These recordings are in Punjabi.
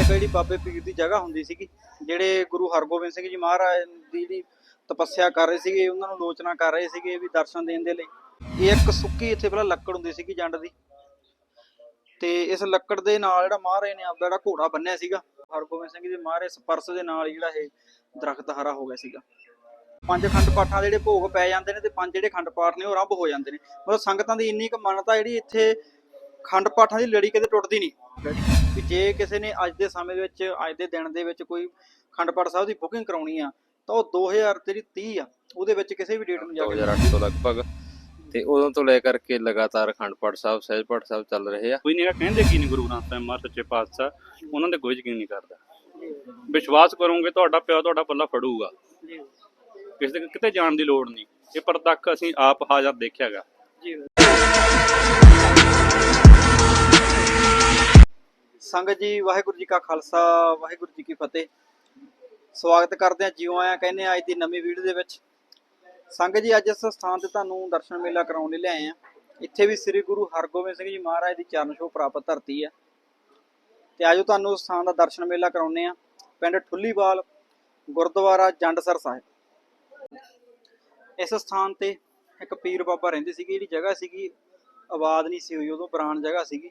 ਇੱਥੇ ਕੋਈ ਜਿਹੜੀ ਬਾਬੇ ਪੀਰ ਦੀ ਜਗ੍ਹਾ ਹੁੰਦੀ ਸੀਗੀ, ਜਿਹੜੇ ਗੁਰੂ ਹਰਗੋਬਿੰਦ ਸਿੰਘ ਜੀ ਮਹਾਰਾਜ ਦੀ ਜਿਹੜੀ ਤਪੱਸਿਆ ਕਰ ਰਹੇ ਸੀਗੇ, ਉਹਨਾਂ ਨੂੰ ਲੋਚਨਾ ਕਰ ਰਹੇ ਸੀਗੇ ਵੀ ਦਰਸ਼ਨ ਦੇਣ ਦੇ ਲਈ। ਇਹ ਇੱਕ ਸੁੱਕੀ ਇੱਥੇ ਪਹਿਲਾਂ ਲੱਕੜ ਹੁੰਦੀ ਸੀਗੀ ਜੰਡ ਦੀ। ਤੇ ਇਸ ਲੱਕੜ ਦੇ ਨਾਲ ਜਿਹੜਾ ਮਹਾਰਾਜ ਨੇ ਆਪਦਾ ਜਿਹੜਾ ਘੋੜਾ ਬੰਨਿਆ ਸੀਗਾ, ਹਰਗੋਬਿੰਦ ਸਿੰਘ ਜੀ ਦੇ ਮਹਾਰਾਜ ਸਪਰਸ ਦੇ ਨਾਲ ਜਿਹੜਾ ਇਹ ਦਰਖਤ ਹਰਾ ਹੋ ਗਿਆ ਸੀਗਾ। ਪੰਜ ਖੰਡ ਪਾਠਾਂ ਦੇ ਜਿਹੜੇ ਭੋਗ ਪੈ ਜਾਂਦੇ ਨੇ ਤੇ ਪੰਜ ਜਿਹੜੇ ਖੰਡ ਪਾਠ ਨੇ ਉਹ ਆਰੰਭ ਹੋ ਜਾਂਦੇ ਨੇ। ਮਤਲਬ ਸੰਗਤਾਂ ਦੀ ਇੰਨੀ ਕੁ ਮਾਨਤਾ ਜਿਹੜੀ ਇੱਥੇ ਖੰਡ ਪਾਠਾਂ ਦੀ ਲੜੀ ਕਦੇ ਟੁੱਟਦੀ ਨਹੀਂ। ਵੀ ਜੇ ਕਿਸੇ ਨੇ ਅੱਜ ਦੇ ਸਮੇਂ ਦੇ ਵਿੱਚ ਅੱਜ ਦੇ ਦਿਨ ਦੇ ਵਿੱਚ ਕੋਈ ਖੰਡ ਪਾਠ ਸਾਹਿਬ ਦੀ ਬੁਕਿੰਗ ਕਰਾਉਣੀ ਆ ਤਾਂ ਉਹ 2030 ਆ ਉਹਦੇ ਵਿੱਚ ਕਿਸੇ ਵੀ ਡੇਟ ਨੂੰ ਜਾ ਕੇ 2008 ਤੋਂ ਲਗਭਗ। ਤੇ ਉਦੋਂ ਤੋਂ ਲੈ ਕਰਕੇ ਲਗਾਤਾਰ ਅਖੰਡ ਪਾਠ ਸਾਹਿਬ ਸਹਿਜ ਪਾਠ ਸਾਹਿਬ ਚੱਲ ਰਹੇ ਆ। ਕੋਈ ਨਹੀਂ ਕਹਿੰਦੇ ਕੀ ਨਹੀਂ ਗੁਰੂ ਗ੍ਰੰਥ ਸਾਹਿਬ ਮਹਾਰਾਜ ਸੱਚੇ ਪਾਤਸ਼ਾਹ? ਉਹਨਾਂ ਦੇ ਕੋਈ ਯਕੀਨ ਨਹੀਂ ਕਰਦਾ। ਵਿਸ਼ਵਾਸ ਕਰੋਗੇ ਤੁਹਾਡਾ ਪਿਓ ਤੁਹਾਡਾ ਪੱਲਾ ਫੜੂਗਾ। ਜੀ। ਕਿਸੇ ਦੇ ਕਿਤੇ ਜਾਣ ਦੀ ਲੋੜ ਨਹੀਂ। ਇਹ ਪ੍ਰਤੱਖ ਅਸੀਂ ਆਪ ਹਾਜ਼ਰ ਦੇਖਿਆਗਾ। ਜੀ। ਸੰਗਤ ਜੀ, ਵਾਹਿਗੁਰੂ ਜੀ ਕਾ ਖਾਲਸਾ, ਵਾਹਿਗੁਰੂ ਜੀ ਕੀ ਫਤਿਹ। ਸਵਾਗਤ ਕਰਦੇ ਹਾਂ ਜਿਉਂ ਆਇਆ, ਕਹਿੰਦੇ ਹਾਂ ਅੱਜ ਦੀ ਨਵੀਂ ਵੀਡੀਓ ਦੇ ਵਿੱਚ। ਸੰਗਤ ਜੀ, ਅੱਜ ਇਸ ਸਥਾਨ ਤੇ ਤੁਹਾਨੂੰ ਦਰਸ਼ਨ ਮੇਲਾ ਕਰਾਉਣ ਲਈ ਲਿਆਏ ਆ ਇੱਥੇ ਵੀ ਸ੍ਰੀ ਗੁਰੂ ਹਰਗੋਬਿੰਦ ਸਿੰਘ ਜੀ ਮਹਾਰਾਜ ਦੀ ਚਰਨ ਛੋਹ ਪ੍ਰਾਪਤ ਧਰਤੀ ਆ। ਤੇ ਆਜੋ ਤੁਹਾਨੂੰ ਉਸ ਸਥਾਨ ਦਾ ਦਰਸ਼ਨ ਮੇਲਾ ਕਰਾਉਨੇ ਆ ਪਿੰਡ ਠੁੱਲੀਵਾਲ, ਗੁਰਦੁਆਰਾ ਜੰਡਸਰ ਸਾਹਿਬ। ਇਸ ਸਥਾਨ ਤੇ ਇੱਕ ਪੀਰ ਬਾਬਾ ਰਹਿੰਦੇ ਸੀਗੇ, ਜਿਹੜੀ ਜਗ੍ਹਾ ਸੀਗੀ, ਆਬਾਦ ਨਹੀਂ ਸੀ ਹੋਈ, ਉਦੋਂ ਪੁਰਾਣ ਜਗ੍ਹਾ ਸੀਗੀ।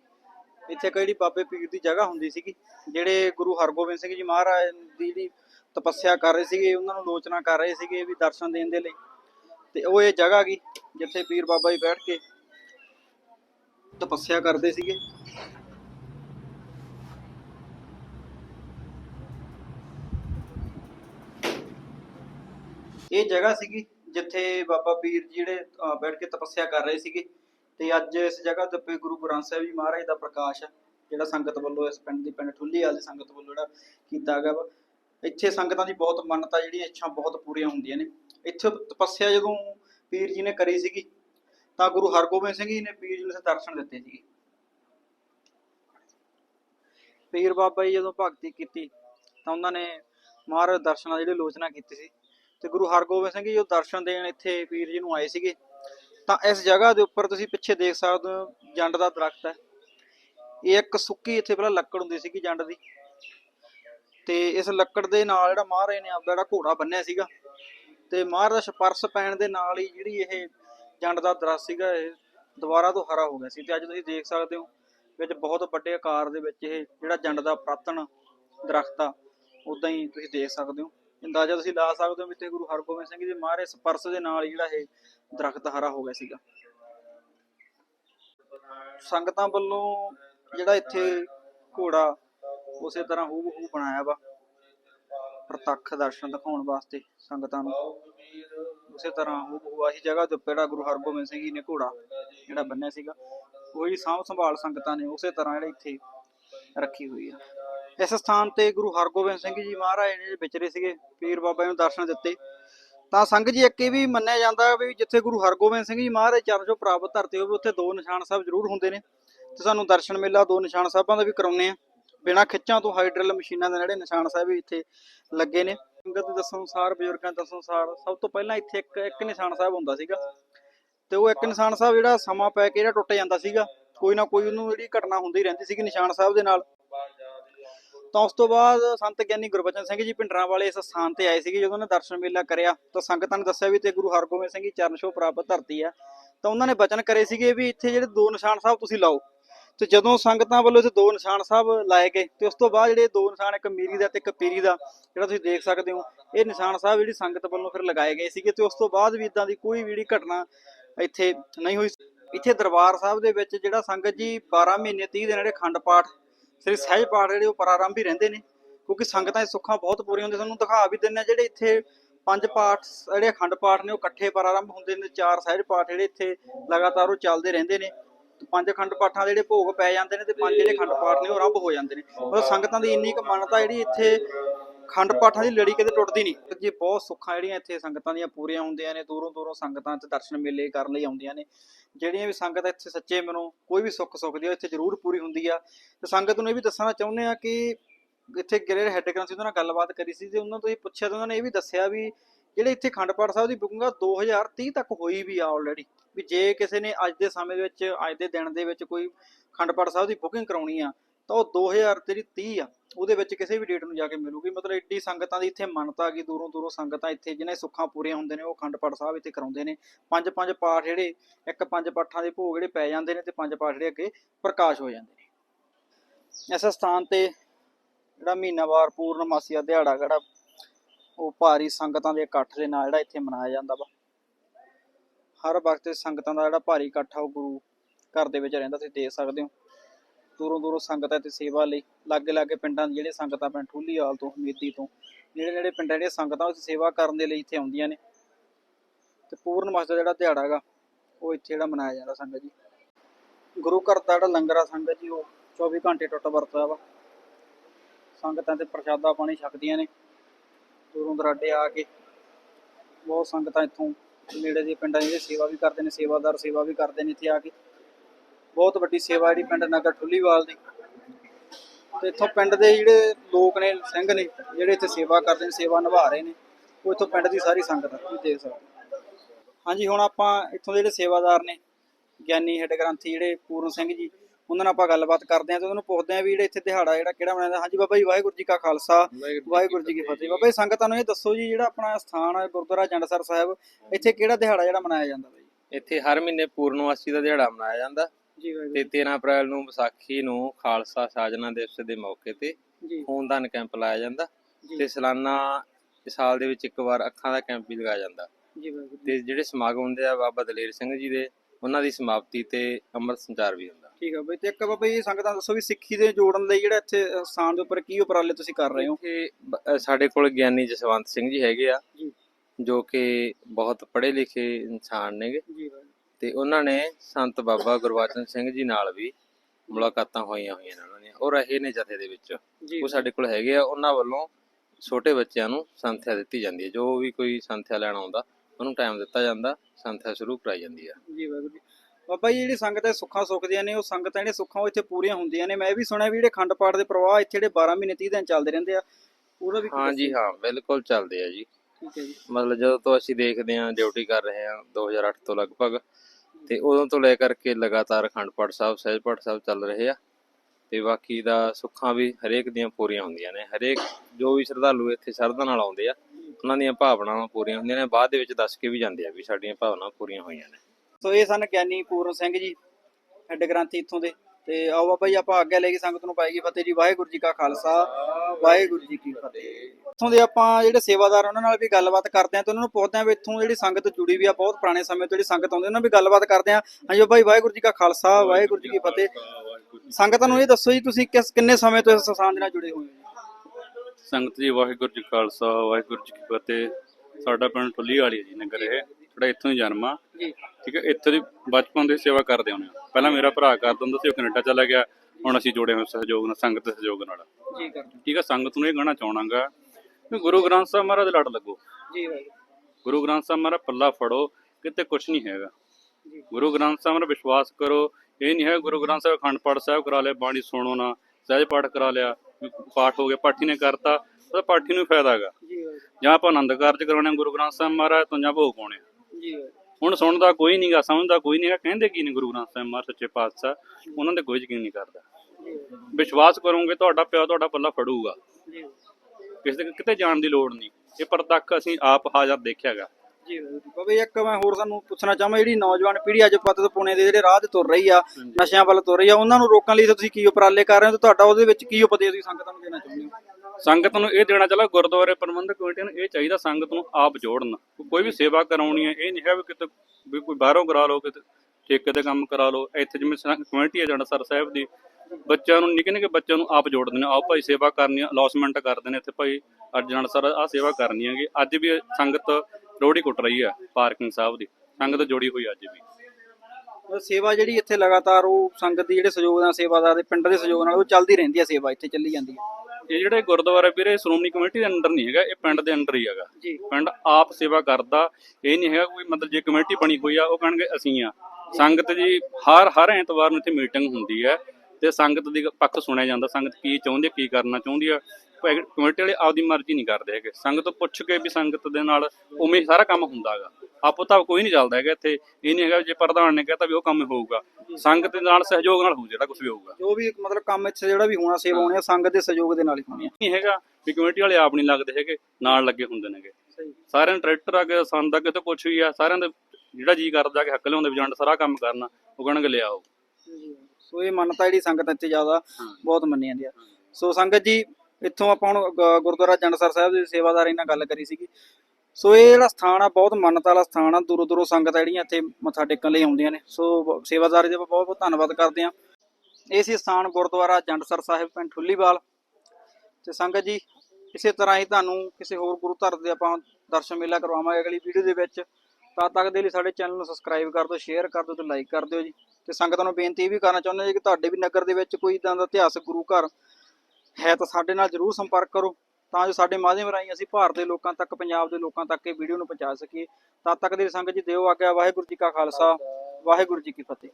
ਇੱਥੇ ਇੱਕ ਬਾਬੇ ਪੀਰ ਦੀ ਜਗ੍ਹਾ ਹੁੰਦੀ ਸੀਗੀ, ਜਿਹੜੇ ਗੁਰੂ ਹਰਗੋਬਿੰਦ ਸਿੰਘ ਜੀ ਮਹਾਰਾਜ ਦੀ ਜਿਹੜੀ ਤਪੱਸਿਆ ਕਰ ਰਹੇ ਸੀਗੇ, ਉਹਨਾਂ ਨੂੰ ਲੋਚਨਾ ਕਰ ਰਹੇ ਸੀਗੇ ਵੀ ਦਰਸ਼ਨ ਦੇਣ ਦੇ ਲਈ। ਤੇ ਉਹ ਇਹ ਜਗ੍ਹਾ ਗਈ, ਜਿੱਥੇ ਪੀਰ ਬਾਬਾ ਜੀ ਬੈਠ ਕੇ ਤਪੱਸਿਆ ਕਰਦੇ ਸੀਗੇ। ਇਹ ਜਗ੍ਹਾ ਸੀਗੀ, ਜਿੱਥੇ ਬਾਬਾ ਪੀਰ ਜੀ ਜਿਹੜੇ ਬੈਠ ਕੇ ਤਪੱਸਿਆ ਕਰ ਰਹੇ ਸੀਗੇ। ਤੇ ਅੱਜ ਇਸ ਜਗ੍ਹਾ ਦੇ ਉੱਤੇ ਗੁਰੂ ਗ੍ਰੰਥ ਸਾਹਿਬ ਜੀ ਮਹਾਰਾਜ ਦਾ ਪ੍ਰਕਾਸ਼ ਜਿਹੜਾ ਸੰਗਤ ਵੱਲੋਂ ਇਸ ਪਿੰਡ ਦੀ, ਪਿੰਡ ਠੁੱਲੀ ਵਾਲੀ ਸੰਗਤ ਵੱਲੋਂ ਜਿਹੜਾ ਕੀਤਾ ਗਿਆ ਵਾ। ਇੱਥੇ ਸੰਗਤਾਂ ਦੀ ਬਹੁਤ ਮੰਨਤਾ ਜਿਹੜੀਆਂ ਇੱਛਾ ਬਹੁਤ ਪੂਰੀਆਂ ਹੁੰਦੀਆਂ ਨੇ। ਇੱਥੇ ਤਪੱਸਿਆ ਜਦੋਂ ਪੀਰ ਜੀ ਨੇ ਕਰੀ ਸੀਗੀ, ਤਾਂ ਗੁਰੂ ਹਰਗੋਬਿੰਦ ਸਿੰਘ ਜੀ ਨੇ ਪੀਰ ਜੀ ਨੂੰ ਇੱਥੇ ਦਰਸ਼ਨ ਦਿੱਤੇ ਸੀਗੇ। ਪੀਰ ਬਾਬਾ ਜੀ ਜਦੋਂ ਭਗਤੀ ਕੀਤੀ, ਤਾਂ ਉਹਨਾਂ ਨੇ ਮਹਾਰਾਜ ਦਰਸ਼ਨਾਂ ਦੀ ਜਿਹੜੀ ਲੋਚਨਾ ਕੀਤੀ ਸੀ। ਤੇ ਗੁਰੂ ਹਰਗੋਬਿੰਦ ਸਿੰਘ ਜੀ ਉਹ ਦਰਸ਼ਨ ਦੇਣ ਇੱਥੇ ਪੀਰ ਜੀ ਨੂੰ ਆਏ ਸੀਗੇ ਤਾਂ ਇਸ ਜਗ੍ਹਾ ਦੇ ਉੱਪਰ ਤੁਸੀਂ ਪਿੱਛੇ ਦੇਖ ਸਕਦੇ ਹੋ, ਜੰਡ ਦਾ ਦਰਖਤ ਹੈ। ਇਹ ਇੱਕ ਸੁੱਕੀ ਇੱਥੇ ਪਹਿਲਾਂ ਲੱਕੜ ਹੁੰਦੀ ਸੀਗੀ ਜੰਡ ਦੀ। ਤੇ ਇਸ ਲੱਕੜ ਦੇ ਨਾਲ ਜਿਹੜਾ ਮਹਾਰਾਜ ਨੇ ਆਪਦਾ ਜਿਹੜਾ ਘੋੜਾ ਬੰਨਿਆ ਸੀਗਾ, ਤੇ ਮਹਾਰਾਜ ਦਾ ਸਪਰਸ ਪੈਣ ਦੇ ਨਾਲ ਹੀ ਜਿਹੜੀ ਇਹ ਜੰਡ ਦਾ ਦਰਖਤ ਸੀਗਾ, ਇਹ ਦੁਬਾਰਾ ਤੋਂ ਹਰਾ ਹੋ ਗਿਆ ਸੀ। ਤੇ ਅੱਜ ਤੁਸੀਂ ਦੇਖ ਸਕਦੇ ਹੋ, ਵਿੱਚ ਬਹੁਤ ਵੱਡੇ ਆਕਾਰ ਦੇ ਵਿੱਚ ਇਹ ਜਿਹੜਾ ਜੰਡ ਦਾ ਪ੍ਰਾਤਨ ਦਰਖਤ ਆ ਉਦਾਂ ਹੀ ਤੁਸੀਂ ਦੇਖ ਸਕਦੇ ਹੋ। ਅੰਦਾਜ਼ਾ ਤੁਸੀਂ ਲਾ ਸਕਦੇ ਹੋ ਵੀ ਤੇ ਗੁਰੂ ਹਰਗੋਬਿੰਦ ਸਿੰਘ ਜੀ ਮਹਾਰਾਜ ਸਪਰਸ ਦੇ ਨਾਲ ਜਿਹੜਾ ਇਹ ਦਰਖਤ ਹਰਾ ਹੋ ਗਿਆ ਸੀਗਾ। ਸੰਗਤਾਂ ਵੱਲੋਂ ਜਿਹੜਾ ਇੱਥੇ ਘੋੜਾ ਉਸੇ ਤਰ੍ਹਾਂ ਹੂ ਹੂ ਬਣਾਇਆ ਵਾ, ਪ੍ਰਤੱਖ ਦਰਸ਼ਨ ਦਿਖਾਉਣ ਵਾਸਤੇ ਸੰਗਤਾਂ ਨੂੰ। ਉਸੇ ਤਰ੍ਹਾਂ ਹੂ ਹੂ ਆਹੀ ਜਗ੍ਹਾ ਦੇ ਉੱਪਰ ਜਿਹੜਾ ਗੁਰੂ ਹਰਗੋਬਿੰਦ ਸਿੰਘ ਜੀ ਨੇ ਘੋੜਾ ਜਿਹੜਾ ਬੰਨਿਆ ਸੀਗਾ, ਉਹੀ ਸਾਂਭ ਸੰਭਾਲ ਸੰਗਤਾਂ ਨੇ ਉਸੇ ਤਰ੍ਹਾਂ ਜਿਹੜਾ ਇੱਥੇ ਰੱਖੀ ਹੋਈ ਆ। ਇਸ ਸਥਾਨ ਤੇ ਗੁਰੂ ਹਰਗੋਬਿੰਦ ਸਿੰਘ ਜੀ ਮਹਾਰਾਜ ਨੇ ਵਿਚਰੇ ਸੀਗੇ, ਪੀਰ ਬਾਬਾ ਨੂੰ ਦਰਸ਼ਨ ਦਿੱਤੇ। ਤਾਂ ਸੰਗਤ ਜੀ ਇੱਕ ਇਹ ਵੀ ਮੰਨਿਆ ਜਾਂਦਾ ਵੀ ਜਿੱਥੇ ਗੁਰੂ ਹਰਗੋਬਿੰਦ ਸਿੰਘ ਜੀ ਮਹਾਰਾਜ ਚਰਨ ਚੋਂ ਪ੍ਰਾਪਤ ਧਰਤੀ ਹੋਵੇ, ਉੱਥੇ ਦੋ ਨਿਸ਼ਾਨ ਸਾਹਿਬ ਜ਼ਰੂਰ ਹੁੰਦੇ ਨੇ। ਤੇ ਸਾਨੂੰ ਦਰਸ਼ਨ ਮੇਲਾ ਦੋ ਨਿਸ਼ਾਨ ਸਾਹਿਬਾਂ ਦਾ ਵੀ ਕਰਾਉਨੇ ਆ ਬਿਨਾਂ ਖਿੱਚਾਂ ਤੋਂ ਹਾਈਡਰਲ ਮਸ਼ੀਨਾਂ ਦੇ ਜਿਹੜੇ ਨਿਸ਼ਾਨ ਸਾਹਿਬ ਵੀ ਇੱਥੇ ਲੱਗੇ ਨੇ। ਸੰਗਤ ਦੇ ਦੱਸਣ ਅਨੁਸਾਰ ਬਜ਼ੁਰਗਾਂ ਦੇ ਦੱਸਣ ਅਨੁਸਾਰ ਸਭ ਤੋਂ ਪਹਿਲਾਂ ਇੱਥੇ ਇੱਕ ਇੱਕ ਨਿਸ਼ਾਨ ਸਾਹਿਬ ਹੁੰਦਾ ਸੀਗਾ। ਤੇ ਉਹ ਇੱਕ ਨਿਸ਼ਾਨ ਸਾਹਿਬ ਜਿਹੜਾ ਸਮਾਂ ਪੈ ਕੇ ਜਿਹੜਾ ਟੁੱਟ ਜਾਂਦਾ ਸੀਗਾ, ਕੋਈ ਨਾ ਕੋਈ ਉਹਨੂੰ ਜਿਹੜੀ ਘਟਨਾ ਹੁੰਦੀ ਰਹਿੰਦੀ ਸੀਗੀ ਨਿਸ਼ਾਨ ਸਾਹਿਬ ਦੇ ਨਾਲ। ਤਾਂ ਉਸ ਤੋਂ ਬਾਅਦ ਸੰਤ ਗਿਆਨੀ ਗੁਰਬਚਨ ਸਿੰਘ ਜੀ ਪਿੰਡਰਾਂ ਵਾਲੇ ਇਸ ਸਥਾਨ ਤੇ ਆਏ ਸੀਗੇ ਜਦੋਂ ਉਹਨਾਂ ਦਰਸ਼ਨ ਮੇਲਾ ਕਰਿਆ। ਤਾਂ ਸੰਗਤਾਂ ਨੂੰ ਦੱਸਿਆ ਵੀ ਤੇ ਗੁਰੂ ਹਰਗੋਬਿੰਦ ਸਿੰਘ ਜੀ ਚਰਨ ਛੋਹ ਪ੍ਰਾਪਤ ਧਰਤੀ ਆ। ਤਾਂ ਉਹਨਾਂ ਨੇ ਬਚਨ ਕਰੇ ਸੀਗੇ ਵੀ ਇੱਥੇ ਜਿਹੜੇ ਦੋ ਨਿਸ਼ਾਨ ਸਾਹਿਬ ਤੁਸੀਂ ਲਾਓ। ਤੇ ਜਦੋਂ ਸੰਗਤਾਂ ਵੱਲੋਂ ਇੱਥੇ ਦੋ ਨਿਸ਼ਾਨ ਸਾਹਿਬ ਲਾਏ ਗਏ, ਤੇ ਉਸ ਤੋਂ ਬਾਅਦ ਜਿਹੜੇ ਦੋ ਨਿਸ਼ਾਨ, ਇੱਕ ਮੀਰੀ ਦਾ ਤੇ ਇੱਕ ਪੀਰੀ ਦਾ, ਜਿਹੜਾ ਤੁਸੀਂ ਦੇਖ ਸਕਦੇ ਹੋ, ਇਹ ਨਿਸ਼ਾਨ ਸਾਹਿਬ ਜਿਹੜੀ ਸੰਗਤ ਵੱਲੋਂ ਫਿਰ ਲਗਾਏ ਗਏ ਸੀਗੇ ਤੇ ਉਸ ਤੋਂ ਬਾਅਦ ਵੀ ਇਦਾਂ ਦੀ ਕੋਈ ਵੀ ਜਿਹੜੀ ਘਟਨਾ ਇੱਥੇ ਨਹੀਂ ਹੋਈ। ਇੱਥੇ ਦਰਬਾਰ ਸਾਹਿਬ ਦੇ ਵਿੱਚ ਜਿਹੜਾ ਸੰਗਤ ਜੀ 12 ਮਹੀਨੇ 30 ਦਿਨ ਜਿਹੜੇ ਖੰਡ ਪਾਠ ਸ੍ਰੀ ਸਹਿਜ ਪਾਠ ਜਿਹੜੇ ਉਹ ਪ੍ਰਾਰੰਭ ਹੀ ਰਹਿੰਦੇ ਨੇ, ਕਿਉਂਕਿ ਸੰਗਤਾਂ ਦੀ ਸੁੱਖਾਂ ਬਹੁਤ ਪੂਰੀਆਂ ਹੁੰਦੀਆਂ। ਤੁਹਾਨੂੰ ਦਿਖਾ ਵੀ ਦਿੰਨੇ ਆ ਜਿਹੜੇ ਇੱਥੇ ਪੰਜ ਪਾਠ, ਜਿਹੜੇ ਅਖੰਡ ਪਾਠ ਨੇ, ਉਹ ਇਕੱਠੇ ਪ੍ਰਾਰੰਭ ਹੁੰਦੇ ਨੇ। ਚਾਰ ਸਹਿਜ ਪਾਠ ਜਿਹੜੇ ਇੱਥੇ ਲਗਾਤਾਰ ਉਹ ਚੱਲਦੇ ਰਹਿੰਦੇ ਨੇ। ਪੰਜ ਅਖੰਡ ਪਾਠਾਂ ਦੇ ਜਿਹੜੇ ਭੋਗ ਪੈ ਜਾਂਦੇ ਨੇ ਤੇ ਪੰਜ ਜਿਹੜੇ ਖੰਡ ਪਾਠ ਨੇ ਉਹ ਆਰੰਭ ਹੋ ਜਾਂਦੇ ਨੇ। ਮਤਲਬ ਸੰਗਤਾਂ ਦੀ ਇੰਨੀ ਕੁ ਮਾਨਤਾ ਜਿਹੜੀ ਇੱਥੇ ਖੰਡ ਪਾਠਾਂ ਦੀ ਲੜੀ ਕਦੇ ਟੁੱਟਦੀ ਨਹੀਂ। ਜੀ ਬਹੁਤ ਸੁੱਖਾਂ ਜਿਹੜੀਆਂ ਇੱਥੇ ਸੰਗਤਾਂ ਦੀਆਂ ਪੂਰੀਆਂ ਹੁੰਦੀਆਂ ਨੇ, ਦੂਰੋਂ ਦੂਰੋਂ ਸੰਗਤਾਂ ਚ ਦਰਸ਼ਨ ਮੇਲੇ ਕਰਨ ਲਈ ਆਉਂਦੀਆਂ ਨੇ, ਜਿਹੜੀਆਂ ਵੀ ਸੰਗਤ ਇੱਥੇ ਸੱਚੇ ਮਨੋਂ ਕੋਈ ਵੀ ਸੁੱਖ ਸੁੱਖਦੀ ਆ ਇੱਥੇ ਜ਼ਰੂਰ ਪੂਰੀ ਹੁੰਦੀ ਆ। ਤੇ ਸੰਗਤ ਨੂੰ ਇਹ ਵੀ ਦੱਸਣਾ ਚਾਹੁੰਦੇ ਆ ਕਿ ਇੱਥੇ ਗਿਰੇ ਹੈੱਡ ਗ੍ਰੰਥੀ ਉਹਨਾਂ ਨਾਲ ਗੱਲਬਾਤ ਕਰੀ ਸੀ ਤੇ ਉਹਨਾਂ ਤੋਂ ਇਹ ਪੁੱਛਿਆ ਤੇ ਉਹਨਾਂ ਨੇ ਇਹ ਵੀ ਦੱਸਿਆ ਵੀ ਜਿਹੜੇ ਇੱਥੇ ਖੰਡ ਪਾਠ ਸਾਹਿਬ ਦੀ ਬੁਕਿੰਗ ਆ 2030 ਤੱਕ ਹੋਈ ਵੀ ਆ ਆਲਰੇਡੀ ਵੀ ਜੇ ਕਿਸੇ ਨੇ ਅੱਜ ਦੇ ਸਮੇਂ ਦੇ ਵਿੱਚ, ਅੱਜ ਦੇ ਦਿਨ ਦੇ ਵਿੱਚ ਕੋਈ ਖੰਡ ਪਾਠ ਸਾਹਿਬ ਦੀ ਬੁਕਿੰਗ ਕਰਾਉਣੀ ਆ ਤਾਂ ਉਹ 2030 ਆ, ਉਹਦੇ ਵਿੱਚ ਕਿਸੇ ਵੀ ਡੇਟ ਨੂੰ ਜਾ ਕੇ ਮਿਲੂਗੀ। ਮਤਲਬ ਏਡੀ ਸੰਗਤਾਂ ਦੀ ਇੱਥੇ ਮੰਨਤਾ ਕਿ ਦੂਰੋਂ ਦੂਰੋਂ ਸੰਗਤਾਂ ਇੱਥੇ ਜਿਹਨੇ ਸੁੱਖਾਂ ਪੂਰੀਆਂ ਹੁੰਦੇ ਨੇ, ਉਹ ਅਖੰਡ ਪਾਠ ਸਾਹਿਬ ਇੱਥੇ ਕਰਾਉਂਦੇ ਨੇ। ਪੰਜ ਪੰਜ ਪਾਠ ਜਿਹੜੇ, ਇੱਕ ਪੰਜ ਪਾਠਾਂ ਦੇ ਭੋਗ ਜਿਹੜੇ ਪੈ ਜਾਂਦੇ ਨੇ ਤੇ ਪੰਜ ਪਾਠ ਜਿਹੜੇ ਅੱਗੇ ਪ੍ਰਕਾਸ਼ ਹੋ ਜਾਂਦੇ ਨੇ। ਇਸ ਸਥਾਨ ਤੇ ਜਿਹੜਾ ਮਹੀਨਾਵਾਰ ਪੂਰਨਮਾਸੀ ਦਾ ਦਿਹਾੜਾ ਜਿਹੜਾ ਉਹ ਭਾਰੀ ਸੰਗਤਾਂ ਦੇ ਇਕੱਠ ਦੇ ਨਾਲ ਜਿਹੜਾ ਇੱਥੇ ਮਨਾਇਆ ਜਾਂਦਾ ਵਾ। ਹਰ ਵਕਤ ਸੰਗਤਾਂ ਦਾ ਜਿਹੜਾ ਭਾਰੀ ਇਕੱਠ ਆ, ਉਹ ਗੁਰੂ ਘਰ ਦੇ ਵਿੱਚ ਰਹਿੰਦਾ, ਤੁਸੀਂ ਦੇਖ ਸਕਦੇ ਹੋ। ਦੂਰੋਂ ਦੂਰੋਂ ਸੰਗਤਾਂ ਤੇ ਸੇਵਾ ਲਈ, ਲਾਗੇ ਲਾਗੇ ਪਿੰਡਾਂ ਦੀ ਜਿਹੜੇ ਸੰਗਤਾਂ ਪਿੰਡ ਠੂਲੀਵਾਲ ਤੋਂ, ਹਮੀਦੀ ਤੋਂ, ਨੇੜੇ ਨੇੜੇ ਪਿੰਡਾਂ ਜਿਹੜੀਆਂ ਸੰਗਤਾਂ ਉਹ ਸੇਵਾ ਕਰਨ ਦੇ ਲਈ ਇੱਥੇ ਆਉਂਦੀਆਂ ਨੇ। ਤੇ ਪੂਰਨਮਾਸੀ ਦਾ ਜਿਹੜਾ ਦਿਹਾੜਾ ਹੈਗਾ, ਉਹ ਇੱਥੇ ਜਿਹੜਾ ਮਨਾਇਆ ਜਾਂਦਾ ਸੰਗਤ ਜੀ। ਗੁਰੂ ਘਰ ਦਾ ਜਿਹੜਾ ਲੰਗਰ ਆ ਸੰਗਤ ਜੀ, ਉਹ 24 ਘੰਟੇ ਟੁੱਟ ਵਰਤਦਾ ਵਾ। ਸੰਗਤਾਂ ਤੇ ਪ੍ਰਸ਼ਾਦਾ ਪਾਣੀ ਛਕਦੀਆਂ ਨੇ। ਦੂਰੋਂ ਦਰਾਡੇ ਆ ਕੇ ਬਹੁਤ ਸੰਗਤਾਂ ਇੱਥੋਂ ਨੇੜੇ ਦੇ ਪਿੰਡਾਂ ਦੀ ਸੇਵਾ ਵੀ ਕਰਦੇ ਨੇ, ਸੇਵਾਦਾਰ ਸੇਵਾ ਵੀ ਕਰਦੇ ਨੇ ਇੱਥੇ ਆ ਕੇ। ਬਹੁਤ ਵੱਡੀ ਸੇਵਾ ਜਿਹੜੀ ਪਿੰਡ ਨਗਰ ਠੁੱਲੀਵਾਲ ਦੀ। ਤੇ ਇੱਥੋਂ ਪਿੰਡ ਦੇ ਜਿਹੜੇ ਲੋਕ ਨੇ ਸਿੰਘ ਨੇ ਜਿਹੜੇ ਇੱਥੇ ਸੇਵਾ ਕਰਦੇ ਨੇ ਸੇਵਾ ਨਿਭਾ ਰਹੇ ਨੇ ਉਹ ਇੱਥੋਂ ਪਿੰਡ ਦੀ ਸਾਰੀ ਸੰਗਤ ਆ ਤੁਸੀਂ ਦੇਖ ਸਕਦੇ। ਹਾਂਜੀ ਹੁਣ ਆਪਾਂ ਇੱਥੋਂ ਦੇ ਜਿਹੜੇ ਸੇਵਾਦਾਰ ਨੇ ਗਿਆਨੀ ਹੈਡ ਗ੍ਰੰਥੀ ਜਿਹੜੇ ਪੂਰਨ ਸਿੰਘ ਜੀ ਉਹਨਾਂ ਨਾਲ ਆਪਾਂ ਗੱਲਬਾਤ ਕਰਦੇ ਹਾਂ ਤੇ ਉਹਨਾਂ ਨੂੰ ਪੁੱਛਦੇ ਹਾਂ ਵੀ ਜਿਹੜੇ ਇੱਥੇ ਦਿਹਾੜਾ ਜਿਹੜਾ ਕਿਹੜਾ ਮਨਾਉਂਦਾ। ਹਾਂਜੀ ਬਾਬਾ ਜੀ ਵਾਹਿਗੁਰੂ ਜੀ ਕਾ ਖਾਲਸਾ ਵਾਹਿਗੁਰੂ ਜੀ ਕੀ ਫਤਿਹ। ਬਾਬਾ ਜੀ ਸੰਗਤਾਂ ਨੂੰ ਇਹ ਦੱਸੋ ਜੀ ਜਿਹੜਾ ਆਪਣਾ ਸਥਾਨ ਹੈ ਗੁਰਦੁਆਰਾ ਜੰਡਸਰ ਸਾਹਿਬ ਇੱਥੇ ਕਿਹੜਾ ਦਿਹਾੜਾ ਜਿਹੜਾ ਮਨਾਇਆ ਜਾਂਦਾ ਬਾਈ? ਇੱਥੇ ਹਰ ਮਹੀਨੇ ਪੂਰਨਮਾਸੀ ਦਾ ਦਿਹਾੜਾ ਮਨਾਇਆ ਜਾਂਦਾ। ਤੇ 13 ਅਪ੍ਰੈਲ ਨੂੰ ਵਿਸਾਖੀ ਨੂੰ ਖਾਲਸਾ ਸਾਜਨਾ ਦਿਵਸ ਦੇ ਮੌਕੇ ਤੇ ਖੂਨਦਾਨ ਕੈਂਪ ਲਾਇਆ ਜਾਂਦਾ। ਤੇ ਸਾਲਾਨਾ ਸਾਲ ਦੇ ਵਿੱਚ ਇੱਕ ਵਾਰ ਅੱਖਾਂ ਦਾ ਕੈਂਪ ਵੀ ਲਗਾਇਆ ਜਾਂਦਾ। ਤੇ ਜਿਹੜੇ ਸਮਾਗਮ ਹੁੰਦੇ ਆ ਬਾਬਾ ਦਲੇਰ ਸਿੰਘ ਜੀ ਦੇ ਉਹਨਾਂ ਦੀ ਸਮਾਪਤੀ ਤੇ ਅੰਮ੍ਰਿਤ ਸੰਚਾਰ ਵੀ ਹੁੰਦਾ। ਠੀਕ ਹੈ ਬਈ ਤੇ ਇੱਕ ਬਾਬਾ ਜੀ ਸੰਗਤਾਂ ਦੱਸੋ ਵੀ ਸਿੱਖੀ ਦੇ ਜੋੜਨ ਲਈ ਜਿਹੜਾ ਇੱਥੇ ਸਥਾਨ ਦੇ ਉੱਪਰ ਕੀ ਉਪਰਾਲੇ ਤੁਸੀਂ ਕਰ ਰਹੇ ਹੋ? ਇੱਥੇ ਸਾਡੇ ਕੋਲ ਗਿਆਨੀ ਜਸਵੰਤ ਸਿੰਘ ਜੀ ਹੈਗੇ ਆ ਜੀ। ਕਿ ਬਹੁਤ ਪੜ੍ਹੇ ਲਿਖੇ ਇਨਸਾਨ ਨੇਗੇ। ਤੇ ਉਹਨਾਂ ਨੇ ਸੰਤ ਬਾਬਾ ਗੁਰਬਚਨ ਸਿੰਘ ਜੀ ਨਾਲ ਵੀ ਮੁਲਾਕਾਤਾਂ ਹੋਈਆਂ ਹੋਈਆਂ ਨੇ ਉਹਨਾਂ ਦੀਆਂ ਉਹ ਰਹੇ ਨੇ ਜਥੇ ਦੇ ਵਿੱਚ। ਉਹ ਸਾਡੇ ਕੋਲ ਹੈਗੇ ਆ ਉਹਨਾਂ ਵੱਲੋਂ ਛੋਟੇ ਬੱਚਿਆਂ ਨੂੰ ਸੰਥਿਆ ਦਿੱਤੀ ਜਾਂਦੀ ਹੈ। ਜੋ ਵੀ ਕੋਈ ਸੰਥਿਆ ਲੈਣ ਆਉਂਦਾ ਉਹਨੂੰ ਟਾਈਮ ਦਿੱਤਾ ਜਾਂਦਾ ਸੰਥਿਆ ਸ਼ੁਰੂ ਕਰਾਈ ਜਾਂਦੀ ਆ। ਜੀ ਵਾਹਿਗੁਰੂ ਜੀ। ਬਾਬਾ ਜੀ ਜਿਹੜੀ ਸੰਗਤ ਸੁੱਖਾਂ ਸੁੱਖਦੀਆਂ ਨੇ ਉਹ ਸੰਗਤਾਂ ਜਿਹੜੀਆਂ ਸੁੱਖਾਂ ਉਹ ਇੱਥੇ ਪੂਰੀਆਂ ਹੁੰਦੀਆਂ ਨੇ। ਮੈਂ ਇਹ ਵੀ ਸੁਣਿਆ ਵੀ ਜਿਹੜੇ ਖੰਡ ਪਾਠ ਦੇ ਪ੍ਰਵਾਹ ਇੱਥੇ ਜਿਹੜੇ 12 ਮਹੀਨੇ 30 ਦਿਨ ਚੱਲਦੇ ਰਹਿੰਦੇ ਆ ਉਹਦਾ ਵੀ ਹਾਂ ਜੀ ਹਾਂ ਬਿਲਕੁਲ ਚੱਲਦੇ ਆ ਜੀ। ਠੀਕ ਹੈ ਜੀ। ਮਤਲਬ ਜਦੋਂ ਤੋਂ ਅਸੀਂ ਦੇਖਦੇ ਹਾਂ ਡਿਊਟੀ ਕਰ ਰਹੇ ਹਾਂ 2008 ਤੋਂ ਲਗਭਗ ਤੇ ਉਦੋਂ ਤੋਂ ਲੈ ਕਰਕੇ ਲਗਾਤਾਰ ਅਖੰਡ ਪਾਠ ਸਾਹਿਬ, ਸਹਿਜ ਪਾਠ ਸਾਹਿਬ ਚੱਲ ਰਹੇ ਆ। ਤੇ ਬਾਕੀ ਦਾ ਸੁੱਖਾਂ ਵੀ ਹਰੇਕ ਦੀਆਂ ਪੂਰੀਆਂ ਹੁੰਦੀਆਂ ਨੇ। ਹਰੇਕ ਜੋ ਵੀ ਸ਼ਰਧਾਲੂ ਇੱਥੇ ਸ਼ਰਧਾ ਨਾਲ ਆਉਂਦੇ ਆ, ਉਹਨਾਂ ਦੀਆਂ ਭਾਵਨਾਵਾਂ ਪੂਰੀਆਂ ਹੁੰਦੀਆਂ ਨੇ। ਬਾਅਦ ਦੇ ਵਿੱਚ ਦੱਸ ਕੇ ਵੀ ਜਾਂਦੇ ਆ ਵੀ ਸਾਡੀਆਂ ਭਾਵਨਾਵਾਂ ਪੂਰੀਆਂ ਹੋਈਆਂ ਨੇ। ਸੋ ਇਹ ਸਨ ਗਿਆਨੀ ਪੂਰਨ ਸਿੰਘ ਜੀ ਹੈੱਡ ਗ੍ਰੰਥੀ ਇੱਥੋਂ ਦੇ। ਤੇ ਆਓ ਬਾਬਾ ਜੀ ਆਪਾਂ ਅੱਗੇ ਲੈ ਕੇ ਸੰਗਤ ਨੂੰ ਪਾਏਗੀ ਫਤਿਹ ਜੀ। ਵਾਹਿਗੁਰੂ ਜੀ ਕਾ ਖਾਲਸਾ ਵਾਹਿਗੁਰੂ ਜੀ ਕੀ ਫਤਿਹ। ਇੱਥੋਂ ਦੇ ਆਪਾਂ ਜਿਹੜੇ ਸੇਵਾਦਾਰ ਉਹਨਾਂ ਨਾਲ ਵੀ ਗੱਲਬਾਤ ਕਰਦੇ ਆ ਤੇ ਉਹਨਾਂ ਨੂੰ ਪੁੱਛਦੇ ਆ ਵੀ ਇੱਥੋਂ ਜਿਹੜੀ ਸੰਗਤ ਜੁੜੀ ਵੀ ਆ ਬਹੁਤ ਪੁਰਾਣੇ ਸਮੇਂ ਤੋਂ ਜਿਹੜੀ ਸੰਗਤ ਆਉਂਦੀ ਉਹਨਾਂ ਨਾਲ ਵੀ ਗੱਲਬਾਤ ਕਰਦੇ ਆ। ਹਾਂਜੀ ਬਾਬਾ ਜੀ ਵਾਹਿਗੁਰੂ ਜੀ ਕਾ ਖਾਲਸਾ ਵਾਹਿਗੁਰੂ ਜੀ ਕੀ ਫਤਿਹ। ਸੰਗਤਾਂ ਨੂੰ ਇਹ ਦੱਸੋ ਜੀ ਤੁਸੀਂ ਕਿਸ ਕਿੰਨੇ ਸਮੇਂ ਤੋਂ ਇਸ ਸਥਾਨ ਦੇ ਨਾਲ ਜੁੜੇ ਹੋਏ ਹੋ? ਸੰਗਤ ਜੀ ਵਾਹਿਗੁਰੂ ਜੀ ਖਾਲਸਾ ਵਾਹਿਗੁਰੂ ਜੀ ਕੀ ਫਤਿਹ। ਸਾਡਾ ਪਿੰਡ ਠੁੱਲੀ ਵਾਲੀ ਜੀ ਨਗਰ ਇਹ। ਥੋੜਾ ਇੱਥੋਂ ਹੀ ਜਨਮ ਜੀ। ਠੀਕ ਹੈ ਇੱਥੇ ਦੀ ਬਚਪਨ ਦੀ ਸੇਵਾ ਕਰਦੇ ਹੁੰਦੇ ਆ। ਪਹਿਲਾਂ ਮੇਰਾ ਭਰਾ ਕਰਦਾ ਹੁੰਦਾ ਸੀ ਉਹ ਕੈਨੇਡਾ ਚਲਾ ਗਿਆ ਹੁਣ ਅਸੀਂ ਜੁੜੇ ਹੋਏ ਸਹਿਯੋਗ ਨਾਲ ਸੰਗਤ ਦੇ ਸਹਿਯੋਗ ਨਾਲ। ਜੀ ਕਰਦੇ ਠੀਕ ਹੈ ਸੰਗਤ ਨੂੰ ਇਹ ਕਹਿਣਾ ਚਾਹਣਾਗਾ ਵੀ ਗੁਰੂ ਗ੍ਰੰਥ ਸਾਹਿਬ ਮਹਾਰਾਜ ਦੇ ਲੜ ਲੱਗੋ। ਜੀ ਵਾਹਿਗੁਰੂ ਗੁਰੂ ਗ੍ਰੰਥ ਸਾਹਿਬ ਮਹਾਰਾਜ ਪੱਲਾ ਫੜੋ ਕਿਤੇ ਕੁਝ ਨਹੀਂ ਹੈਗਾ। ਜੀ। ਗੁਰੂ ਗ੍ਰੰਥ ਸਾਹਿਬ 'ਤੇ ਵਿਸ਼ਵਾਸ ਕਰੋ ਇਹ ਨਹੀਂ ਹੈ ਗੁਰੂ ਗ੍ਰੰਥ ਸਾਹਿਬ ਅਖੰਡ ਪਾਠ ਸਾਹਿਬ ਕਰਾ ਲਿਆ ਬਾਣੀ ਸੁਣੋ ਨਾ ਸਹਿਜ ਪਾਠ ਕਰਾ ਲਿਆ ਪਾਠ ਹੋ ਗਿਆ ਪਾਠੀ ਨੇ ਕਰਤਾ ਉਹਦਾ ਪਾਠੀ ਨੂੰ ਫਾਇਦਾ ਹੈਗਾ। ਜੀ ਜਾਂ ਆਪਾਂ ਆਨੰਦ ਕਾਰਜ ਕਰਾਉਣੇ ਗੁਰੂ ਗ੍ਰੰਥ ਸਾਹਿਬ ਮਹਾਰਾਜ ਤੋਂ ਜਾਂ ਭੋਗ ਪਾਉਣੇ। ਜੀ ਹੁਣ ਸੁਣਦਾ ਕੋਈ ਨਹੀਂਗਾ ਸਮਝਦਾ ਕੋਈ ਨਹੀਂਗਾ ਕਹਿੰਦੇ ਕੀ ਨੇ ਗੁਰੂ ਗ੍ਰੰਥ ਸਾਹਿਬ ਮਹਾਰਾਜ ਸੱਚੇ ਪਾਤਸ਼ਾਹ? ਉਹਨਾਂ ਦੇ ਕੋਈ ਯਕੀਨ ਨਹੀਂ ਕਰਦਾ। ਵਿਸ਼ਵਾਸ ਕਰੋਗੇ ਤੁਹਾਡਾ ਪਿਓ ਤੁਹਾਡਾ ਪੱਲਾ ਫੜੂਗਾ। ਜੀ। ਕਿਸੇ ਦੇ ਕਿਤੇ ਜਾਣ ਦੀ ਲੋੜ ਨਹੀਂ ਇਹ ਪ੍ਰਤੱਖ ਅਸੀਂ ਆਪ ਹਾਜ਼ਰ ਦੇਖਿਆਗਾ ਜੀ ਬਾਬਾ ਇੱਕ ਮੈਂ ਹੋਰ ਸਾਨੂੰ ਪੁੱਛਣਾ ਚਾਹਾਂ ਜਿਹੜੀ ਨੌਜਵਾਨ ਪੀੜ੍ਹੀ ਅੱਜ ਪਤਤ ਪੁਣੇ ਦੇ ਜਿਹੜੇ ਰਾਹ ਤੇ ਤੁਰ ਰਹੀ ਆ ਨਸ਼ਿਆਂ ਵੱਲ ਤੁਰ ਰਹੀ ਆ ਉਹਨਾਂ ਨੂੰ ਰੋਕਣ ਲਈ ਤਾਂ ਤੁਸੀਂ ਕੀ ਉਪਰਾਲੇ ਕਰ ਰਹੇ ਹੋ ਤੇ ਤੁਹਾਡਾ ਉਹਦੇ ਵਿੱਚ ਕੀ ਉਪਦੇਸ਼ ਤੁਸੀਂ ਸੰਗਤਾਂ ਨੂੰ ਦੇਣਾ ਚਾਹੁੰਦੇ ਹੋ? ਸੰਗਤ ਨੂੰ ਇਹ ਦੇਣਾ ਚਾਹੀਦਾ ਗੁਰਦੁਆਰੇ ਪ੍ਰਬੰਧਕ ਕਮੇਟੀ ਨੂੰ ਇਹ ਚਾਹੀਦਾ ਸੰਗਤ ਨੂੰ ਆਪ ਜੋੜਨ। ਕੋਈ ਵੀ ਸੇਵਾ ਕਰਾਉਣੀ ਹੈ, ਇਹ ਨਹੀਂ ਹੈ ਵੀ ਕਿਤੇ ਵੀ ਕੋਈ ਬਾਹਰੋਂ ਕਰਾ ਲਓ, ਕਿਤੇ ਠੇਕੇ ਤੇ ਕੰਮ ਕਰਾ ਲਓ। ਇੱਥੇ ਜਿਵੇਂ ਕਮੇਟੀ ਹੈ ਜੰਡਸਰ ਸਾਹਿਬ ਦੀ, ਬੱਚਿਆਂ ਨੂੰ ਨਿੱਕੇ ਨਿੱਕੇ ਬੱਚਿਆਂ ਨੂੰ ਆਪ ਜੋੜਦੇ ਨੇ। ਆਓ ਭਾਈ ਸੇਵਾ ਕਰਨੀ ਅਲੌਸਮੈਂਟ ਕਰਦੇ ਨੇ ਇੱਥੇ ਭਾਈ, ਅੱਜ ਜੰਡਸਰ ਆ ਸੇਵਾ ਕਰਨੀ ਹੈਗੀ। ਅੱਜ ਵੀ ਸੰਗਤ ਰੋੜੀ ਕੁੱਟ ਰਹੀ ਹੈ ਪਾਰਕਿੰਗ ਸਾਹਿਬ ਦੀ। ਸੰਗਤ ਜੋੜੀ ਹੋਈ ਅੱਜ ਵੀ। ਸੇਵਾ ਜਿਹੜੀ ਇੱਥੇ ਲਗਾਤਾਰ ਉਹ ਸੰਗਤ ਦੀ ਜਿਹੜੇ ਸਹਿਯੋਗ ਨਾਲ ਸੇਵਾਦਾਰ ਦੇ ਪਿੰਡ ਦੇ ਸਹਿਯੋਗ ਨਾਲ ਉਹ ਚੱਲਦੀ ਰਹਿੰਦੀ ਆ ਸੇਵਾ, ਇੱਥੇ ਚੱਲੀ ਜਾਂਦੀ ਹੈ। ਇਹ ਜਿਹੜੇ ਗੁਰਦੁਆਰਾ ਵੀਰੇ ਸ਼੍ਰੋਮਣੀ ਕਮੇਟੀ ਦੇ ਅੰਡਰ ਨਹੀਂ ਹੈਗਾ ਇਹ ਪਿੰਡ ਦੇ ਅੰਡਰ ਹੀ ਹੈਗਾ। ਪਿੰਡ ਆਪ ਸੇਵਾ ਕਰਦਾ ਇਹ ਨਹੀਂ ਹੈਗਾ ਕੋਈ ਮਤਲਬ ਜੇ ਕਮੇਟੀ ਬਣੀ ਹੋਈ ਆ ਉਹ ਕਹਿਣਗੇ ਅਸੀਂ ਆ। ਸੰਗਤ ਜੀ ਹਰ ਹਰ ਐਤਵਾਰ ਨੂੰ ਇੱਥੇ ਮੀਟਿੰਗ ਹੁੰਦੀ ਹੈ ਤੇ ਸੰਗਤ ਦੀ ਪੱਖ ਸੁਣਿਆ ਜਾਂਦਾ। ਸੰਗਤ ਕੀ ਚਾਹੁੰਦੀ ਕੀ ਕਰਨਾ ਚਾਹੁੰਦੀ ਆ ਕਮੇਟੀ ਵਾਲੇ ਆਪਦੀ ਮਰਜ਼ੀ ਨਹੀਂ ਕਰਦੇ ਹੈਗੇ। ਸੰਗਤ ਤੋਂ ਪੁੱਛ ਕੇ ਵੀ ਸੰਗਤ ਦੇ ਨਾਲ ਉਵੇਂ ਸਾਰਾ ਕੰਮ ਹੁੰਦਾ ਹੈਗਾ। ਆਪੋ ਤਾਂ ਕੋਈ ਨਹੀਂ ਚੱਲਦਾ ਹੈਗਾ ਇੱਥੇ। ਇਹ ਨਹੀਂ ਹੈਗਾ ਜੇ ਪ੍ਰਧਾਨ ਨੇ ਕਹਿਤਾ ਵੀ ਉਹ ਕੰਮ ਹੋਊਗਾ। ਸੰਗਤ ਦੇ ਨਾਲ ਸਹਿਯੋਗ ਨਾਲ ਹੋਊ ਜਿਹੜਾ ਕੁਝ ਵੀ ਹੋਊਗਾ। ਜੋ ਵੀ ਮਤਲਬ ਕੰਮ ਇੱਥੇ ਜਿਹੜਾ ਵੀ ਹੋਣਾ ਸੇਵਾ ਹੋਣੀ ਆ ਸੰਗਤ ਦੇ ਸਹਿਯੋਗ ਦੇ ਨਾਲ ਹੀ ਹੋਣੀ ਆ। ਨਹੀਂ ਹੈਗਾ ਵੀ ਕਮੇਟੀ ਵਾਲੇ ਆਪ ਨਹੀਂ ਲੱਗਦੇ ਹੈਗੇ ਨਾਲ ਲੱਗੇ ਹੁੰਦੇ ਨੇਗੇ ਸਹੀ। ਸਾਰਿਆਂ ਨੂੰ ਟਰੈਕਟਰ ਆ ਕੇ ਸੰਦ ਕੇ ਤੇ ਕੁਛ ਵੀ ਆ ਸਾਰਿਆਂ ਦੇ ਜਿਹੜਾ ਜੀ ਕਰਦਾ ਕਿ ਹੱਕ ਲਿਆਉਂਦੇ ਵੀ ਜੰਡ ਸਾਰਾ ਕੰਮ ਕਰਨਾ ਉਹ ਕਹਿਣਗੇ ਲਿਆਓ। ਸੋ ਇਹ ਮੰਨਤਾ ਜਿਹੜੀ ਸੰਗਤ ਇੱਥੇ ਜ਼ਿਆਦਾ। ਬਹੁਤ ਮੰਨੀ ਜਾਂਦੀ ਆ ਸੋ ਸੰਗਤ ਜੀ ਇੱਥੋਂ ਆਪਾਂ ਹੁਣ ਗ- ਗੁਰਦੁਆਰਾ ਜੰਡਸਰ ਸਾਹਿਬ ਦੇ ਸੇਵਾਦਾਰੀ ਨਾਲ ਗੱਲ ਕਰੀ ਸੀਗੀ। ਸੋ ਇਹ ਜਿਹੜਾ ਸਥਾਨ ਆ, ਬਹੁਤ ਮੰਨਤਾ ਵਾਲਾ ਸਥਾਨ ਆ। ਦੂਰੋਂ ਦੂਰੋਂ ਸੰਗਤਾਂ ਜਿਹੜੀਆਂ ਇੱਥੇ ਮੱਥਾ ਟੇਕਣ ਲਈ ਆਉਂਦੀਆਂ ਨੇ। ਸੋ ਬ- ਸੇਵਾਦਾਰੀ ਦਾ ਬਹੁਤ ਬਹੁਤ ਧੰਨਵਾਦ ਕਰਦੇ ਆ ਇਹ ਸੀ ਸਥਾਨ ਗੁਰਦੁਆਰਾ ਜੰਡਸਰ ਸਾਹਿਬ ਪਿੰਡ ਠੁੱਲੀਵਾਲ। ਤੇ ਸੰਗਤ ਜੀ, ਇਸੇ ਤਰ੍ਹਾਂ ਹੀ ਤੁਹਾਨੂੰ ਕਿਸੇ ਹੋਰ ਗੁਰੂ ਧਰ ਦੇ ਆਪਾਂ ਦਰਸ਼ਨ ਮੇਲਾ ਕਰਵਾਵਾਂਗੇ ਅਗਲੀ ਵੀਡੀਓ ਦੇ ਵਿੱਚ। ਤਦ ਤੱਕ ਦੇ ਲਈ ਸਾਡੇ ਚੈਨਲ ਨੂੰ ਸਬਸਕ੍ਰਾਈਬ ਕਰ ਦਿਓ ਸ਼ੇਅਰ ਕਰ ਦਿਓ ਤੇ ਲਾਈਕ ਕਰ ਦਿਓ ਜੀ। ਤੇ ਸੰਗਤਾਂ ਨੂੰ ਬੇਨਤੀ ਇਹ ਵੀ ਕਰਨਾ ਚਾਹੁੰਦੇ ਜੀ ਕਿ ਤੁਹਾਡੇ ਵੀ ਨਗਰ ਦੇ ਵਿੱਚ ਕੋਈ ਇਦਾਂ ਦਾ ਇਤਿਹਾਸਕ ਗੁਰੂ ਘਰ ਹੈ ਤਾਂ ਸਾਡੇ ਨਾਲ ਜਰੂਰ ਸੰਪਰਕ ਕਰੋ, ਤਾਂ ਜੋ ਸਾਡੇ ਮਾਧਿਅਮ ਰਾਹੀਂ ਅਸੀਂ ਭਾਰਤ ਦੇ ਲੋਕਾਂ ਤੱਕ, ਪੰਜਾਬ ਦੇ ਲੋਕਾਂ ਤੱਕ ਇਹ ਵੀਡੀਓ ਨੂੰ ਪਹੁੰਚਾ ਸਕੀਏ। ਤਦ ਤੱਕ ਦੇ ਸੰਗਤ ਜੀ ਦਿਓ ਆਗਿਆ, ਵਾਹਿਗੁਰੂ ਜੀ ਕਾ ਖਾਲਸਾ, ਵਾਹਿਗੁਰੂ ਜੀ ਕੀ ਫਤਿਹ।